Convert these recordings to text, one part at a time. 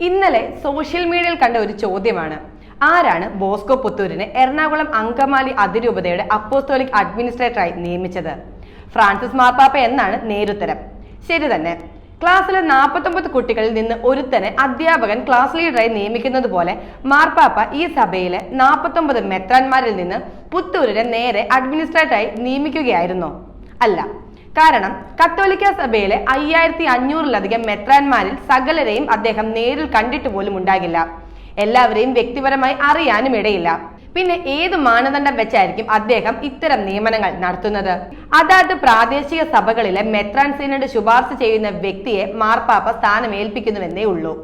ഇന്നലെ സോഷ്യൽ മീഡിയയിൽ കണ്ട ഒരു ചോദ്യമാണ്. ആരാണ് ബോസ്കോ പുത്തൂരിനെ എറണാകുളം അങ്കമാലി അതിരൂപതയുടെ അപ്പോസ്തോലിക് അഡ്മിനിസ്ട്രേറ്ററായി നിയമിച്ചത്? ഫ്രാൻസിസ് മാർപ്പാപ്പ എന്നാണ് നേരുത്തരം. ശരി തന്നെ. ക്ലാസ്സിലെ നാൽപ്പത്തൊമ്പത് കുട്ടികളിൽ നിന്ന് ഒരുത്തനെ അധ്യാപകൻ ക്ലാസ് ലീഡറായി നിയമിക്കുന്നത് പോലെ മാർപ്പാപ്പ ഈ സഭയിലെ നാൽപ്പത്തൊമ്പത് മെത്രാന്മാരിൽ നിന്ന് പുത്തൂരിനെ നേരെ അഡ്മിനിസ്ട്രേറ്ററായി നിയമിക്കുകയായിരുന്നോ. അല്ല കാരണം കത്തോലിക്ക സഭയിലെ അയ്യായിരത്തി അഞ്ഞൂറിലധികം മെത്രാന്മാരിൽ സകലരെയും അദ്ദേഹം നേരിൽ കണ്ടിട്ട് പോലും ഉണ്ടാകില്ല. എല്ലാവരെയും വ്യക്തിപരമായി അറിയാനും ഇടയില്ല. പിന്നെ ഏത് മാനദണ്ഡം വെച്ചായിരിക്കും അദ്ദേഹം ഇത്തരം നിയമനങ്ങൾ നടത്തുന്നത്? അതാത് പ്രാദേശിക സഭകളിലെ മെത്രാൻ സീനോട് ശുപാർശ ചെയ്യുന്ന വ്യക്തിയെ മാർപ്പാപ്പ സ്ഥാനമേൽപ്പിക്കുന്നുവെന്നേ ഉള്ളൂ.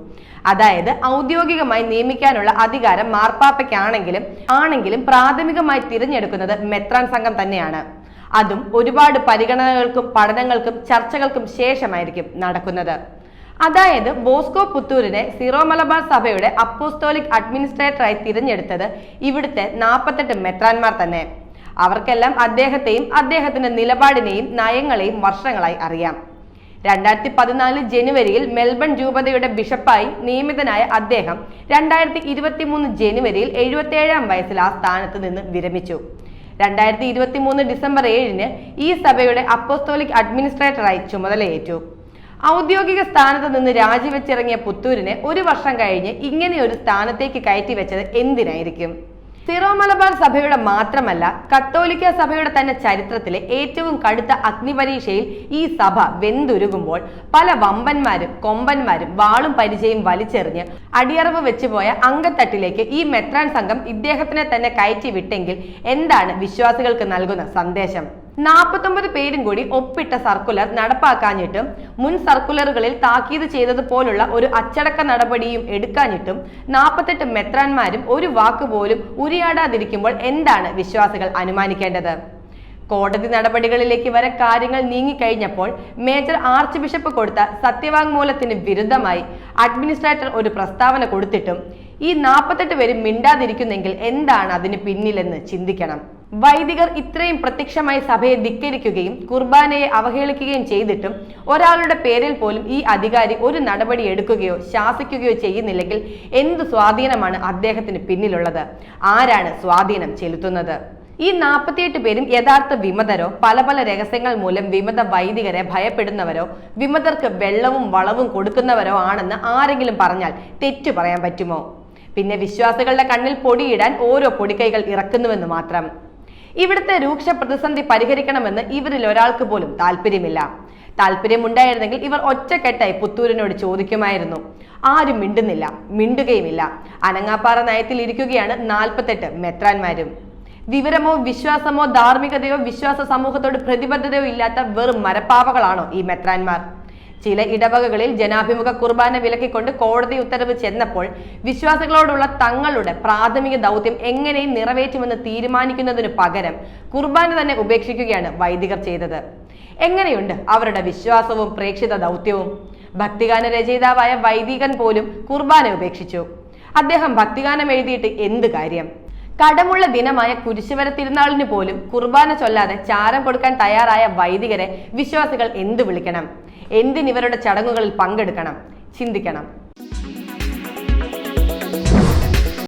അതായത് ഔദ്യോഗികമായി നിയമിക്കാനുള്ള അധികാരം മാർപ്പാപ്പയ്ക്കാണെങ്കിലും ആണെങ്കിലും പ്രാഥമികമായി തിരഞ്ഞെടുക്കുന്നത് മെത്രാൻ സംഘം തന്നെയാണ്. അതും ഒരുപാട് പരിഗണനകൾക്കും പഠനങ്ങൾക്കും ചർച്ചകൾക്കും ശേഷമായിരിക്കും നടക്കുന്നത്. അതായത് ബോസ്കോ പുത്തൂരിനെ സിറോ മലബാർ സഭയുടെ അപ്പോസ്തോലിക് അഡ്മിനിസ്ട്രേറ്ററായി തിരഞ്ഞെടുത്തത് ഇവിടുത്തെ നാൽപ്പത്തെട്ട് മെത്രാന്മാർ തന്നെ. അവർക്കെല്ലാം അദ്ദേഹത്തെയും അദ്ദേഹത്തിന്റെ നിലപാടിനെയും നയങ്ങളെയും വർഷങ്ങളായി അറിയാം. രണ്ടായിരത്തി പതിനാല് ജനുവരിയിൽ മെൽബൺ രൂപതയുടെ ബിഷപ്പായി നിയമിതനായ അദ്ദേഹം രണ്ടായിരത്തി ഇരുപത്തി മൂന്ന് ജനുവരിയിൽ എഴുപത്തിയേഴാം വയസ്സിൽ ആ സ്ഥാനത്ത് നിന്ന് വിരമിച്ചു. രണ്ടായിരത്തി ഇരുപത്തി മൂന്ന് ഡിസംബർ ഏഴിന് ഈ സഭയുടെ അപ്പോസ്തോലിക് അഡ്മിനിസ്ട്രേറ്ററായി ചുമതലയേറ്റു. ഔദ്യോഗിക സ്ഥാനത്ത് നിന്ന് രാജിവെച്ചിറങ്ങിയ പുത്തൂരിനെ ഒരു വർഷം കഴിഞ്ഞ് ഇങ്ങനെ ഒരു സ്ഥാനത്തേക്ക് കയറ്റി വെച്ചത് എന്തിനായിരിക്കും? സിറോ മലബാർ സഭയുടെ മാത്രമല്ല കത്തോലിക്ക സഭയുടെ തന്നെ ചരിത്രത്തിലെ ഏറ്റവും കടുത്ത അഗ്നിപരീക്ഷയിൽ ഈ സഭ വെന്തുരുകുമ്പോൾ പല വമ്പന്മാരും കൊമ്പന്മാരും വാളും പരിചയം വലിച്ചെറിഞ്ഞ് അടിയറവ് വെച്ചുപോയ അങ്കത്തട്ടിലേക്ക് ഈ മെത്രാൻ സംഘം ഇദ്ദേഹത്തിനെ തന്നെ കയറ്റി വിട്ടെങ്കിൽ എന്താണ് വിശ്വാസികൾക്ക് നൽകുന്ന സന്ദേശം? നാൽപ്പത്തൊമ്പത് പേരും കൂടി ഒപ്പിട്ട സർക്കുലർ നടപ്പാക്കാഞ്ഞിട്ടും മുൻ സർക്കുലറുകളിൽ താക്കീത് ചെയ്തതുപോലുള്ള ഒരു അച്ചടക്ക നടപടിയും എടുക്കാഞ്ഞിട്ടും നാൽപ്പത്തെട്ട് മെത്രാന്മാരും ഒരു വാക്ക് പോലും ഉരിയാടാതിരിക്കുമ്പോൾ എന്താണ് വിശ്വാസികൾ അനുമാനിക്കേണ്ടത്? കോടതി നടപടികളിലേക്ക് വരെ കാര്യങ്ങൾ നീങ്ങിക്കഴിഞ്ഞപ്പോൾ മേജർ ആർച്ച് ബിഷപ്പ് കൊടുത്ത സത്യവാങ്മൂലത്തിന് വിരുദ്ധമായി അഡ്മിനിസ്ട്രേറ്റർ ഒരു പ്രസ്താവന കൊടുത്തിട്ടും ഈ നാൽപ്പത്തെട്ട് പേരും മിണ്ടാതിരിക്കുന്നെങ്കിൽ എന്താണ് അതിന് പിന്നിലെന്ന് ചിന്തിക്കണം. വൈദികർ ഇത്രയും പ്രത്യക്ഷമായി സഭയെ ധിക്കരിക്കുകയും കുർബാനയെ അവഹേളിക്കുകയും ചെയ്തിട്ടും ഒരാളുടെ പേരിൽ പോലും ഈ അധികാരി ഒരു നടപടി എടുക്കുകയോ ശാസിക്കുകയോ ചെയ്യുന്നില്ലെങ്കിൽ എന്ത് സ്വാധീനമാണ് അദ്ദേഹത്തിന് പിന്നിലുള്ളത്? ആരാണ് സ്വാധീനം ചെലുത്തുന്നത്? ഈ നാൽപ്പത്തിയെട്ട് പേരും യഥാർത്ഥ വിമതരോ പല പല രഹസ്യങ്ങൾ മൂലം വിമത വൈദികരെ ഭയപ്പെടുന്നവരോ വിമതർക്ക് വെള്ളവും വളവും കൊടുക്കുന്നവരോ ആണെന്ന് ആരെങ്കിലും പറഞ്ഞാൽ തെറ്റു പറയാൻ പറ്റുമോ? പിന്നെ വിശ്വാസികളുടെ കണ്ണിൽ പൊടിയിടാൻ ഓരോ പൊടിക്കൈകൾ ഇറക്കുന്നുവെന്ന് മാത്രം. ഇവിടുത്തെ രൂക്ഷ പ്രതിസന്ധി പരിഹരിക്കണമെന്ന് ഇവരിൽ ഒരാൾക്ക് പോലും താല്പര്യമില്ല. താല്പര്യമുണ്ടായിരുന്നെങ്കിൽ ഇവർ ഒറ്റക്കെട്ടായി പുത്തൂരിനോട് ചോദിക്കുമായിരുന്നു. ആരും മിണ്ടുന്നില്ല മിണ്ടുകയുമില്ല. അനങ്ങാപ്പാറ നയത്തിൽ ഇരിക്കുകയാണ് നാൽപ്പത്തെട്ട് മെത്രാന്മാരും. വിവരമോ വിശ്വാസമോ ധാർമ്മികതയോ വിശ്വാസ സമൂഹത്തോട് പ്രതിബദ്ധതയോ ഇല്ലാത്ത വെറും മരപ്പാവകളാണോ ഈ മെത്രാന്മാർ? ചില ഇടവകകളിൽ ജനാഭിമുഖ കുർബാന വിലക്കിക്കൊണ്ട് കോടതി ഉത്തരവ് ചെന്നപ്പോൾ വിശ്വാസികളോടുള്ള തങ്ങളുടെ പ്രാഥമിക ദൗത്യം എങ്ങനെയും നിറവേറ്റുമെന്ന് തീരുമാനിക്കുന്നതിനു പകരം കുർബാന തന്നെ ഉപേക്ഷിക്കുകയാണ് വൈദികർ ചെയ്തത്. എങ്ങനെയുണ്ട് അവരുടെ വിശ്വാസവും പ്രേക്ഷിത ദൗത്യവും? ഭക്തിഗാന രചയിതാവായ വൈദികൻ പോലും കുർബാന ഉപേക്ഷിച്ചു. അദ്ദേഹം ഭക്തിഗാനം എഴുതിയിട്ട് എന്ത് കാര്യം? കടമുള്ള ദിനമായ കുരിശുവര തിരുനാളിന് പോലും കുർബാന ചൊല്ലാതെ ചാരം കൊടുക്കാൻ തയ്യാറായ വൈദികരെ വിശ്വാസികൾ എന്തു വിളിക്കണം? എന്തിനിവരുടെ ചടങ്ങുകളിൽ പങ്കെടുക്കണം? ചിന്തിക്കണം.